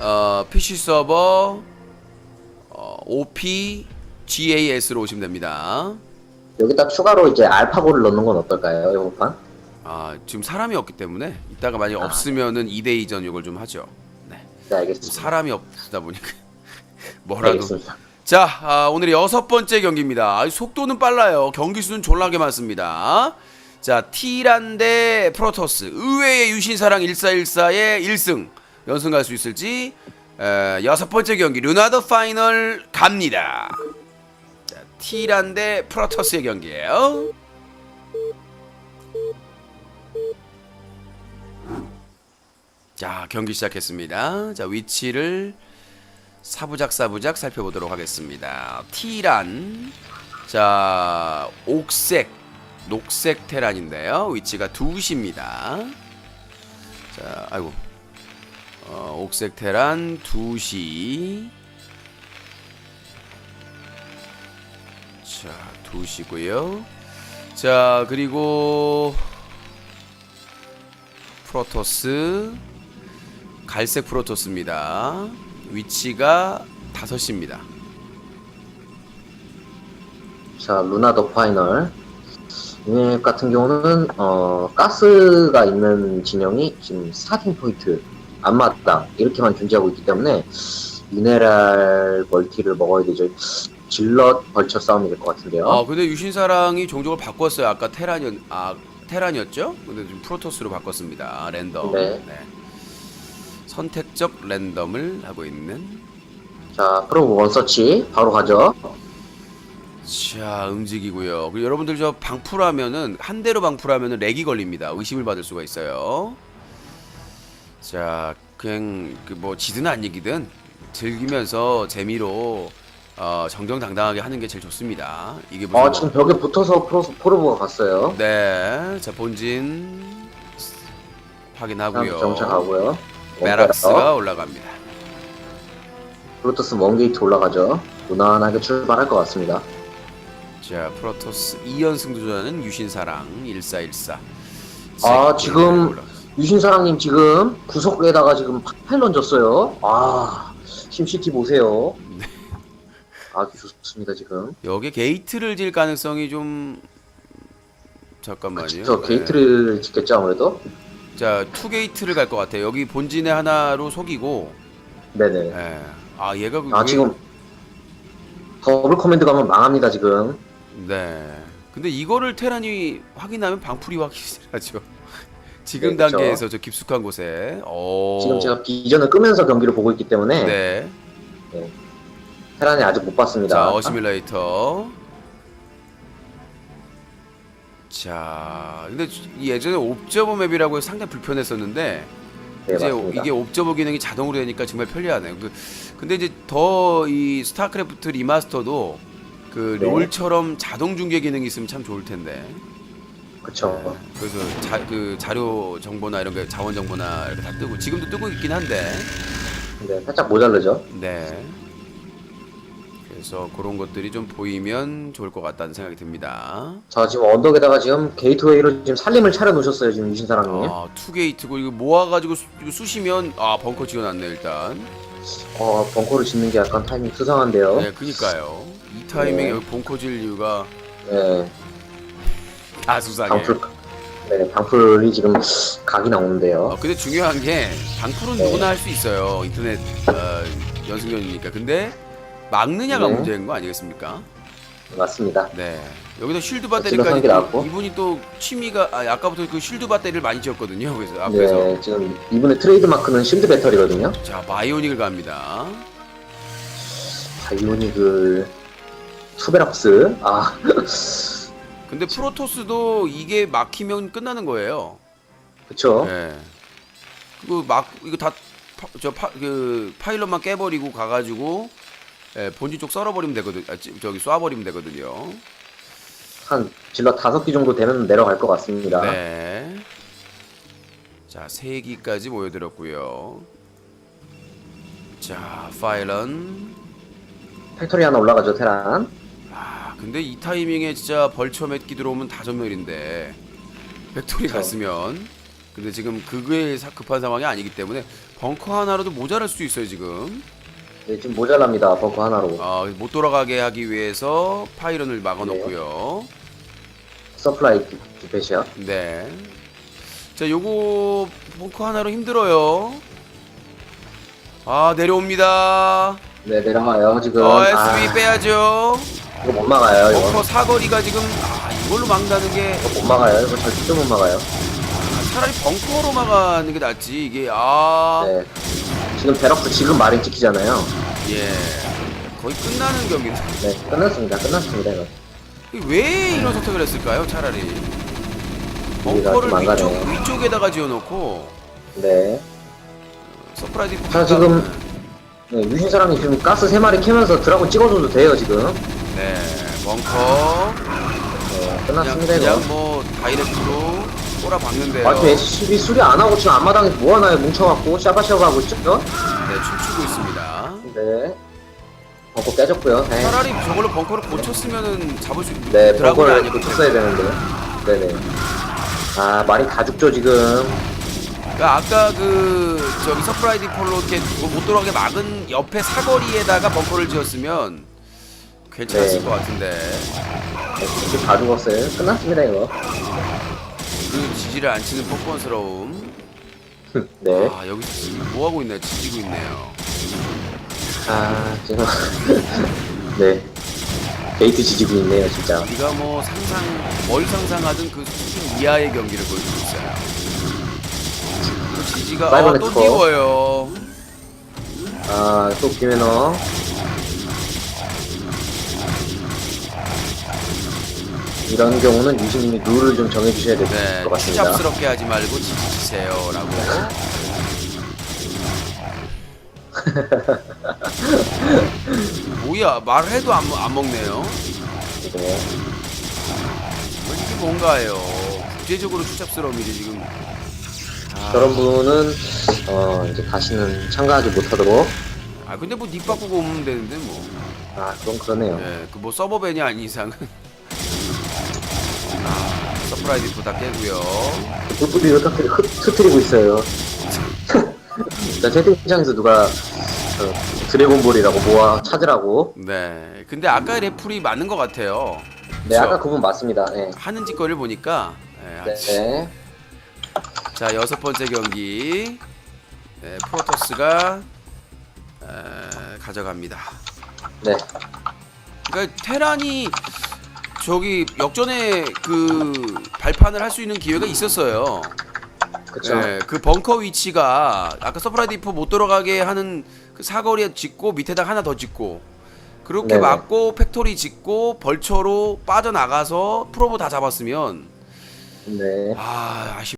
어, PC 서버 어, OP GAS로 오시면 됩니다. 여기다 추가로 이제 알파고를 넣는 건 어떨까요, 이번 판? 아, 지금 사람이 없기 때문에 이따가 만약 아. 없으면은 2대 2 전역을 좀 하죠. 네. 네, 알겠습니다. 사람이 없다 보니까 뭐라도 알겠습니다. 자, 아, 오늘의 여섯 번째 경기입니다. 아, 속도는 빨라요. 경기 수는 졸라게 많습니다. 자, 티란 대 프로토스. 의외의 유신사랑 1414의 1승. 연승 갈 수 있을지. 에, 여섯 번째 경기 르나더 파이널 갑니다. 자, 티란 대 프로토스의 경기예요. 자, 경기 시작했습니다. 자, 위치를 사부작 사부작 살펴보도록 하겠습니다. 티란 자 옥색 녹색 테란인데요. 위치가 2시입니다. 자 아이고 어, 옥색 테란 2시 자 2시고요. 자 그리고 프로토스 갈색 프로토스입니다. 위치가 5시입니다. 자, 루나 더 파이널. 얘 같은 경우는, 어, 가스가 있는 진영이 지금 스타팅 포인트, 앞마당, 이렇게만 존재하고 있기 때문에, 미네랄 멀티를 먹어야 되죠. 질럿 벌처 싸움이 될 것 같은데요. 아 근데 유신사랑이 종족을 바꿨어요. 아까 테란이었 아 테란이었죠? 근데 지금 프로토스로 바꿨습니다. 랜덤. 네. 선택적 랜덤을 하고 있는. 자, 그럼 원서치, 바로 가죠. 자 움직이고요. 그리고 여러분들 저 방풀하면은 한 대로 방풀하면은 렉이 걸립니다. 의심을 받을 수가 있어요. 자 그냥 그 뭐 지든 안 이기든 즐기면서 재미로 어, 정정당당하게 하는 게 제일 좋습니다. 이게 무슨 어, 뭐- 지금 벽에 붙어서 프로, 포르보가 갔어요. 네, 자 본진 확인하고요. 정착하고요. 메락스가 올라갑니다. 프로토스 먼게이트 올라가죠. 무난하게 출발할 것 같습니다. 자 프로토스 2연승 도전하는 유신사랑 1414. 아, 지금. 유신사랑님 지금 구석에다가 지금 팔 던졌어요. 아, 심시티 보세요. 아주 좋습니다, 지금. 여기 게이트를 질 가능성이 좀 잠깐만요. 저 네. 게이트를 짓겠죠, 아무래도? 자, 투 게이트를 갈 것 같아요. 여기 본진에 하나로 속이고, 네네. 예. 아 얘가 아, 왜- 지금 더블 커맨드 가면 망합니다, 지금. 네. 근데 이거를 테란이 확인하면 방풀이 확실하죠. 지금 네, 그쵸. 단계에서 저 깊숙한 곳에. 어. 지금 제가 비전을 끄면서 경기를 보고 있기 때문에 네. 테란이 아직 못 봤습니다. 자, 어시뮬레이터. 자, 근데 예전에 옵저버 맵이라고 해서 상당히 불편했었는데 네, 이제 맞습니다. 이게 옵저버 기능이 자동으로 되니까 정말 편리하네요. 그 근데 이제 더 이 스타크래프트 리마스터도 그 네. 롤처럼 자동 중계 기능이 있으면 참 좋을 텐데. 그쵸. 그래서 자, 그 자료 정보나 이런 게 자원 정보나 이렇게 다 뜨고 지금도 뜨고 있긴 한데. 근데 살짝 모자르죠. 네. 그래서 그런 것들이 좀 보이면 좋을 것 같다는 생각이 듭니다. 자, 지금 언덕에다가 지금 게이트웨이로 지금 살림을 차려 놓으셨어요, 지금 유신 사랑님. 아, 투 게이트고 이거 모아가지고 수, 이거 쑤시면 아 벙커 지어놨네 일단. 어, 벙커를 짓는 게 약간 타이밍 수상한데요. 네, 그니까요. 이 타이밍에 네. 여기 벙커 질 이유가 네, 다 수상해. 방풀, 네, 방풀이 지금 각이 나오는데요. 어, 근데 중요한 게 방풀은 네. 누구나 할 수 있어요. 인터넷 어, 연승전이니까. 근데 막느냐가 네. 문제인 거 아니겠습니까? 맞습니다. 네. 여기서 쉴드 배터리까지 나왔고. 이분이 또 취미가 아, 아까부터 그 쉴드 배터리를 많이 지었거든요. 그래서 앞에서 네, 지금 이분의 트레이드 마크는 실드 배터리거든요. 자 바이오닉을 갑니다. 바이오닉을 투베락스. 아, 근데 프로토스도 이게 막히면 끝나는 거예요. 그쵸. 네. 그거 막 이거 다저그 파일럿만 깨버리고 가가지고 예, 본진 쪽 썰어버리면 되거든. 아, 지- 저기 쏴버리면 되거든요. 한 질러 다섯 기 정도 되면 내려갈 것 같습니다. 네. 자, 세 기까지 모여들었고요. 자, 파일런. 팩토리 하나 올라가죠, 테란. 아, 근데 이 타이밍에 진짜 벌처 맺기 들어오면 다 전멸인데 팩토리 그쵸. 갔으면 근데 지금 그거에 사- 급한 상황이 아니기 때문에 벙커 하나로도 모자랄 수도 있어요 지금. 네, 지금 모자랍니다. 벙커 하나로. 어, 못 돌아가게 하기 위해서 파이런을 막아놓고요. 서플라이 디- 디펫이야. 네. 자, 요거 벙커 하나로 힘들어요. 아 내려옵니다. 네, 내려가요, 지금. 어, 아, SB 빼야죠. 이거 못 막아요, 이거. 벙커 사거리가 지금 아 이걸로 막는다는 게 이거 못 막아요. 이거 절대 못 막아요. 차라리 벙커로 막아는 게 낫지 이게 아 네. 지금 베럭스 지금 마린 찍히잖아요. 예. 거의 끝나는 경기인데 네, 끝났습니다. 끝났습니다, 이거. 왜 이런 선택을 했을까요? 차라리 우리가 벙커를 좀 위쪽 망가네요. 위쪽에다가 지어놓고 네. 서프라이즈 자, 지금 네, 유신사랑이 지금 가스 3마리 캐면서 드라곤 찍어줘도 돼요, 지금. 네 벙커 네, 그냥 끝났습니다, 이거. 그냥 뭐 다이렉트로 꼬라박는데요. 아, 저 SCB 수리 안 하고 지금 앞마당에서 뭐 하나요? 뭉쳐갖고 샤바샤바 하고 있죠? 네 춤추고 있습니다. 네. 벙커 깨졌고요. 네. 차라리 저걸로 벙커를 고쳤으면은 잡을 수 있는 네, 벙커를 아니고 고쳤어야 되는데. 네네. 아, 마린 다 죽죠, 지금. 그러니까 아까 그 저기 서프라이즈 폴로 이렇게 뭐못 돌아가게 막은 옆에 사거리에다가 벙커를 지었으면 괜찮았을 네. 것 같은데 네, 지금 다 죽었어요. 끝났습니다, 이거. 그 지지를 안 치는 뻔뻔스러움. 네. 아 여기서 지금 뭐 하고 있나요? 지지고 있네요. 아, 지금. 네. 게이트 지지고 있네요, 진짜. 우리가 뭐 상상 뭘 상상하든 그 수준 이하의 경기를 보여주고 있어요. 그 지지가 어, 사이버넷 또 거. 띄워요. 아, 또 김해너. 이런 경우는 유신님이 룰을 좀 정해주셔야 될 것 네, 같습니다. 추잡스럽게 하지 말고 지지치세요라고. 뭐야 말해도 안, 먹- 안 먹네요. 네. 뭐 이게 뭔가요? 국제적으로 추잡스러운 일이 지금. 아, 저런 분은 어, 이제 다시는 참가하지 못하도록 아 근데 뭐 닉 바꾸고 오면 되는데 뭐. 아 그건 그러네요. 예, 그뭐 서버 벤이 아닌 이상은. 아, 서프라이즈 부다 깨고요. 불불이 이렇게 흩- 흐트리고 있어요. 자 채팅창에서 누가 어, 드래곤볼이라고 모아 찾으라고. 네, 근데 아까 레플이 맞는 것 같아요. 네 그쵸? 아까 그분 맞습니다. 네. 하는 짓거리를 보니까. 예, 네. 네. 자 여섯 번째 경기 네, 프로토스가 에, 가져갑니다. 네. 그러니까 테란이 저기 역전에 그 발판을 할 수 있는 기회가 있었어요. 그쵸. 예, 그 벙커 위치가 아까 서프라이드 디포 못 들어가게 하는 그 사거리에 짓고 밑에다 하나 더 짓고 그렇게 네네. 막고 팩토리 짓고 벌처로 빠져나가서 프로보 다 잡았으면 네. 아 아쉽.